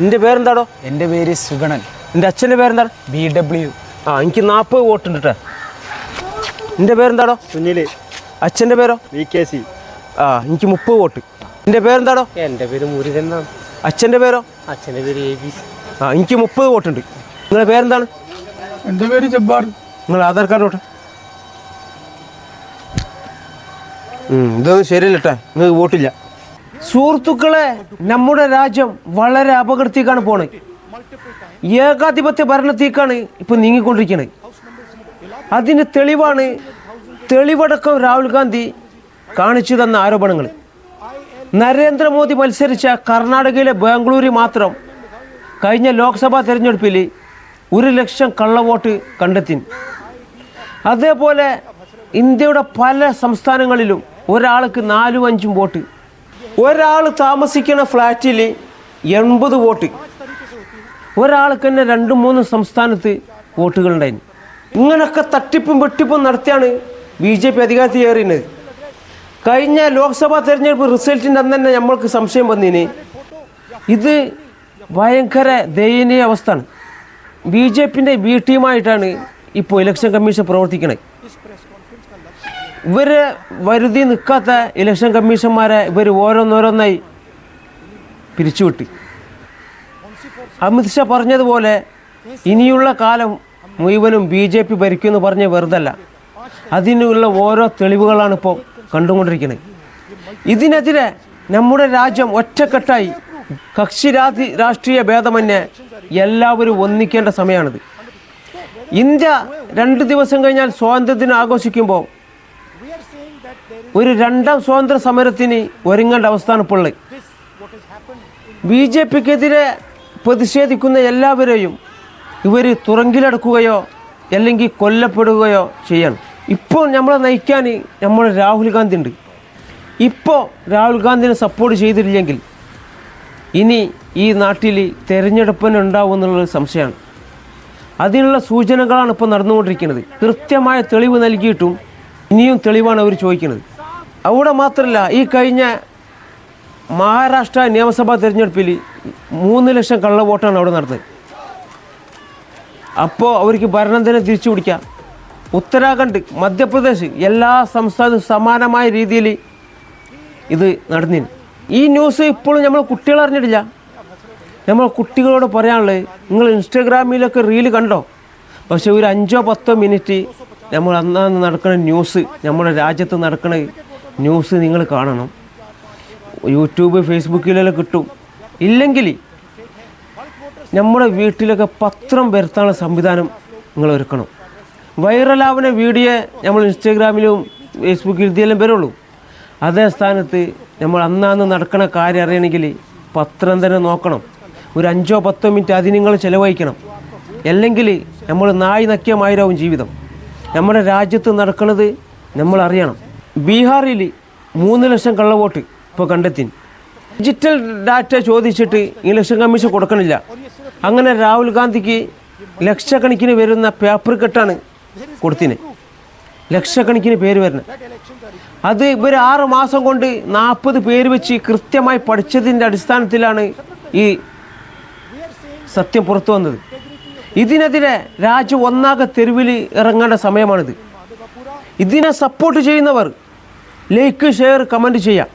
നിന്റെ പേരെന്താടോ? എന്റെ പേര് സുഗണൻ. നിന്റെ അച്ഛന്റെ പേരെന്താണ്? B W. ആ എനിക്ക് നാൽപ്പത് വോട്ട് ഉണ്ട് കേട്ടോ നിന്റെ പേരെന്താടോ? സുനിൽ അച്ഛന്റെ പേരോ? V K C. ആ എനിക്ക് മുപ്പത് വോട്ട്. നിന്റെ പേരെന്താടോ? എന്റെ പേര് മുരുകൻ എന്നാണ്. അച്ഛന്റെ പേരോ? അച്ഛന്റെ പേര് എ ബി ആ എനിക്ക് മുപ്പത് വോട്ടുണ്ട്. നിങ്ങളുടെ പേരെന്താണ്? എന്റെ പേര് ജബ്ബാർ. നിങ്ങൾ ആധാർ കാർഡ് വോട്ടെ. ഇതൊന്നും ശരിയല്ല കേട്ടോ നിങ്ങൾക്ക് വോട്ടില്ല. സുഹൃത്തുക്കളെ നമ്മുടെ രാജ്യം വളരെ അപകടത്തേക്കാണ് പോണത് ഏകാധിപത്യ ഭരണത്തേക്കാണ് ഇപ്പൊ നീങ്ങിക്കൊണ്ടിരിക്കുന്നത് അതിന് തെളിവാണ് തെളിവടക്കം രാഹുൽ ഗാന്ധി കാണിച്ചു തന്ന ആരോപണങ്ങൾ നരേന്ദ്രമോദി മത്സരിച്ച കർണാടകയിലെ ബാംഗ്ലൂരിൽ മാത്രം കഴിഞ്ഞ ലോക്സഭാ തെരഞ്ഞെടുപ്പിൽ ഒരു ലക്ഷം കള്ളവോട്ട് കണ്ടെത്തി. അതേപോലെ ഇന്ത്യയുടെ പല സംസ്ഥാനങ്ങളിലും ഒരാൾക്ക് നാലും അഞ്ചും വോട്ട്. ഒരാൾ താമസിക്കുന്ന ഫ്ലാറ്റിൽ എൺപത് വോട്ട്. ഒരാൾക്ക് തന്നെ രണ്ടും മൂന്നും സംസ്ഥാനത്ത് വോട്ടുകളുണ്ടായിരുന്നു. ഇങ്ങനൊക്കെ തട്ടിപ്പും വെട്ടിപ്പും നടത്തിയാണ് ബി ജെ പി അധികാരത്തിൽ കയറിയത്. കഴിഞ്ഞ ലോക്സഭാ തെരഞ്ഞെടുപ്പ് റിസൾട്ടിന്റെ അന്ന് തന്നെ നമ്മൾക്ക് സംശയം വന്നിന്. ഇത് ഭയങ്കര ദയനീയ അവസ്ഥയാണ്. ബി ജെ പിന്റെ ബി ടീമായിട്ടാണ് ഇപ്പോൾ ഇലക്ഷൻ കമ്മീഷൻ പ്രവർത്തിക്കുന്നത് ഇവർ വരുതി നിൽക്കാത്ത ഇലക്ഷൻ കമ്മീഷന്മാരെ ഇവർ ഓരോന്നോരോന്നായി പിരിച്ചുവിട്ടി. അമിത്ഷാ പറഞ്ഞതുപോലെ ഇനിയുള്ള കാലം മുഴുവനും ബി ജെ പി ഭരിക്കുമെന്ന് പറഞ്ഞ വെറുതല്ല. അതിനുള്ള ഓരോ തെളിവുകളാണ് ഇപ്പോൾ കണ്ടുകൊണ്ടിരിക്കുന്നത്. ഇതിനെതിരെ നമ്മുടെ രാജ്യം ഒറ്റക്കെട്ടായി. കക്ഷി രാഷ്ട്രീയ ഭേദമന്യേ എല്ലാവരും ഒന്നിക്കേണ്ട സമയമാണിത് ഇന്ത്യ രണ്ട് ദിവസം കഴിഞ്ഞാൽ സ്വാതന്ത്ര്യദിനം ആഘോഷിക്കുമ്പോൾ ഒരു രണ്ടാം സ്വാതന്ത്ര്യ സമരത്തിന് ഒരുങ്ങേണ്ട അവസ്ഥയാണ് ഇപ്പോൾ ബി ജെ പിക്കെതിരെ പ്രതിഷേധിക്കുന്ന എല്ലാവരെയും ഇവർ തുറങ്കിലടക്കുകയോ അല്ലെങ്കിൽ കൊല്ലപ്പെടുകയോ ചെയ്യണം. ഇപ്പോൾ നമ്മളെ നയിക്കാൻ നമ്മൾ രാഹുൽ ഗാന്ധി ഉണ്ട്. ഇപ്പോൾ രാഹുൽ ഗാന്ധിനെ സപ്പോർട്ട് ചെയ്തില്ലെങ്കിൽ ഇനി ഈ നാട്ടിൽ തെരഞ്ഞെടുപ്പിന് ഉണ്ടാവും എന്നുള്ളത് സംശയമാണ്. അതിനുള്ള സൂചനകളാണ് ഇപ്പോൾ നടന്നുകൊണ്ടിരിക്കുന്നത്. കൃത്യമായ തെളിവ് നൽകിയിട്ടും ഇനിയും തെളിവാണ് അവർ ചോദിക്കുന്നത്. അവിടെ മാത്രമല്ല ഈ കഴിഞ്ഞ മഹാരാഷ്ട്ര നിയമസഭാ തെരഞ്ഞെടുപ്പിൽ മൂന്ന് ലക്ഷം കള്ള വോട്ടാണ് അവിടെ നടന്നത്. അപ്പോൾ അവർക്ക് ഭരണം തന്നെ തിരിച്ചു പിടിക്കാം. ഉത്തരാഖണ്ഡ് മധ്യപ്രദേശ് എല്ലാ സംസ്ഥാനത്തും സമാനമായ രീതിയിൽ ഇത് നടന്നിന് ഈ ന്യൂസ് ഇപ്പോഴും നമ്മൾ കുട്ടികൾ അറിഞ്ഞിട്ടില്ല. നമ്മൾ കുട്ടികളോട് പറയാനുള്ളത് നിങ്ങൾ ഇൻസ്റ്റാഗ്രാമിലൊക്കെ റീൽ കണ്ടോ? പക്ഷേ ഒരു അഞ്ചോ പത്തോ മിനിറ്റ് നമ്മൾ അന്നാന്ന് നടക്കുന്ന ന്യൂസ് നമ്മുടെ രാജ്യത്ത് നടക്കുന്ന ന്യൂസ് നിങ്ങൾ കാണണം. യൂട്യൂബ് ഫേസ്ബുക്കിലെല്ലാം കിട്ടും. ഇല്ലെങ്കിൽ നമ്മുടെ വീട്ടിലൊക്കെ പത്രം വരുത്താനുള്ള സംവിധാനം നിങ്ങൾ ഒരുക്കണം. വൈറലാവുന്ന വീഡിയോ നമ്മൾ ഇൻസ്റ്റാഗ്രാമിലും ഫേസ്ബുക്കിലും ഇതിലെല്ലാം വരുള്ളൂ. അതേ സ്ഥാനത്ത് നമ്മൾ അന്നാന്ന് നടക്കുന്ന കാര്യം അറിയണമെങ്കിൽ പത്രം തന്നെ നോക്കണം. ഒരു അഞ്ചോ പത്തോ മിനിറ്റ് അതിന് നിങ്ങൾ ചിലവഴിക്കണം. അല്ലെങ്കിൽ നമ്മൾ നായി നക്കിയമായിരാവും ജീവിതം. നമ്മുടെ രാജ്യത്ത് നടക്കുന്നത് നമ്മൾ അറിയണം. ബീഹാറിൽ മൂന്ന് ലക്ഷം കള്ളവോട്ട് ഇപ്പോൾ കണ്ടെത്തി ഡിജിറ്റൽ ഡാറ്റ ചോദിച്ചിട്ട് ഇലക്ഷൻ കമ്മീഷൻ കൊടുക്കണില്ല. അങ്ങനെ രാഹുൽ ഗാന്ധിക്ക് ലക്ഷക്കണക്കിന് വരുന്ന പേപ്പർ കെട്ടാണ് കൊടുത്തിന്. ലക്ഷക്കണക്കിന് പേര് വരുന്നത് അത് ഇവർ ആറ് മാസം കൊണ്ട് നാൽപ്പത് പേര് വെച്ച് കൃത്യമായി പഠിച്ചതിന്റെ അടിസ്ഥാനത്തിലാണ് ഈ സത്യം പുറത്തു വന്നത്. ഇതിനെതിരെ രാജ്യം ഒന്നാകെ തെരുവിൽ ഇറങ്ങേണ്ട സമയമാണിത്. ഇതിനെ സപ്പോർട്ട് ചെയ്യുന്നവർ ലൈക്ക് ഷെയർ കമന്റ് ചെയ്യാം.